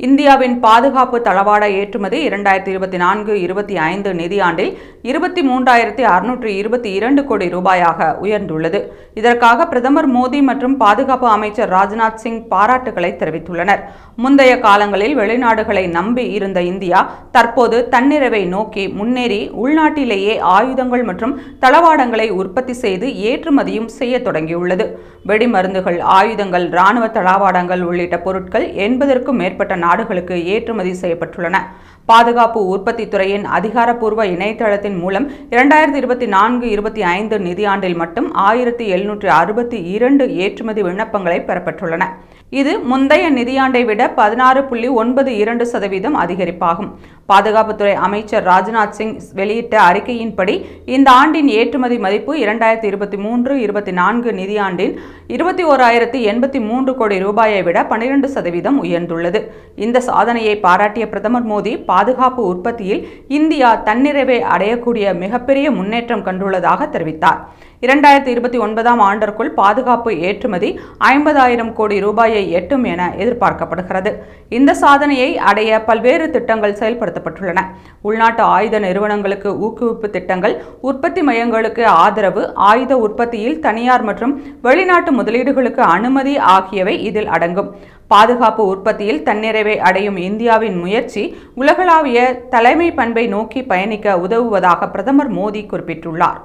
இந்தியாவின் பாதுகாப்பு தளவாட ஏற்றுமதி இரண்டாயிரத்தி இருபத்தி நான்கு இருபத்தி ஐந்து நிதியாண்டில் இருபத்தி மூன்றாயிரத்தி அறுநூற்றி இருபத்தி இரண்டு கோடி ரூபாயாக உயர்ந்துள்ளது. இதற்காக பிரதமர் மோடி மற்றும் பாதுகாப்பு அமைச்சர் ராஜ்நாத் சிங் பாராட்டுகளை தெரிவித்துள்ளனர். முந்தைய காலங்களில் வெளிநாடுகளை நம்பி இருந்த இந்தியா தற்போது தன்னிறைவை நோக்கி முன்னேறி உள்நாட்டிலேயே ஆயுதங்கள் மற்றும் தளவாடங்களை உற்பத்தி செய்து ஏற்றுமதியும் செய்ய தொடங்கியுள்ளது. வெடிமருந்துகள் ஆயுதங்கள் இராணுவ தளவாடங்கள் உள்ளிட்ட பொருட்கள் எண்பதற்கும் மேற்பட்ட நாடுகளுக்கு ஏற்றுமதி செய்யப்பட்டுள்ளன. பாதுகாப்பு உற்பத்தி துறையின் அதிகாரப்பூர்வ இணையதளத்தின் மூலம் இரண்டாயிரத்தி இருபத்தி நான்கு இருபத்தி ஐந்து நிதியாண்டில் மட்டும் ஆயிரத்தி எழுநூற்றி அறுபத்தி இரண்டு ஏற்றுமதி விண்ணப்பங்களை பெறப்பட்டுள்ளன. இது முந்தைய நிதியாண்டை விட பதினாறு புள்ளி ஒன்பது இரண்டு சதவீதம் அதிகரிப்பாகும். பாதுகாப்புத்துறை அமைச்சர் ராஜ்நாத் சிங் வெளியிட்ட அறிக்கையின்படி இந்த ஆண்டின் ஏற்றுமதி மதிப்பு இரண்டாயிரத்தி இருபத்தி மூன்று இருபத்தி நான்கு நிதியாண்டின் இருபத்தி ஓராயிரத்தி எண்பத்தி மூன்று கோடி ரூபாயை விட பனிரெண்டு சதவீதம் உயர்ந்துள்ளது. இந்த சாதனையை பாராட்டிய பிரதமர் மோடி பாதுகாப்பு உற்பத்தியில் இந்தியா தன்னிறைவை அடையக்கூடிய மிகப்பெரிய முன்னேற்றம் கண்டுள்ளதாக தெரிவித்தார். இரண்டாயிரத்தி இருபத்தி ஒன்பதாம் ஆண்டிற்குள் பாதுகாப்பு ஏற்றுமதி ஐம்பதாயிரம் கோடி ரூபாயை எட்டும் என எதிர்பார்க்கப்படுகிறது. இந்த சாதனையை அடைய பல்வேறு திட்டங்கள் செயல்படுத்தப்பட்டுள்ளன. உள்நாட்டு ஆயுத நிறுவனங்களுக்கு ஊக்குவிப்பு திட்டங்கள் உற்பத்தி மையங்களுக்கு ஆதரவு ஆயுத உற்பத்தியில் தனியார் மற்றும் வெளிநாட்டு முதலீடுகளுக்கு அனுமதி ஆகியவை இதில் அடங்கும். பாதுகாப்பு உற்பத்தியில் தன்னிறைவை அடையும் இந்தியாவின் முயற்சி உலகளாவிய தலைமை பண்பை நோக்கி பயணிக்க உதவுவதாக பிரதமர் மோடி குறிப்பிட்டுள்ளார்.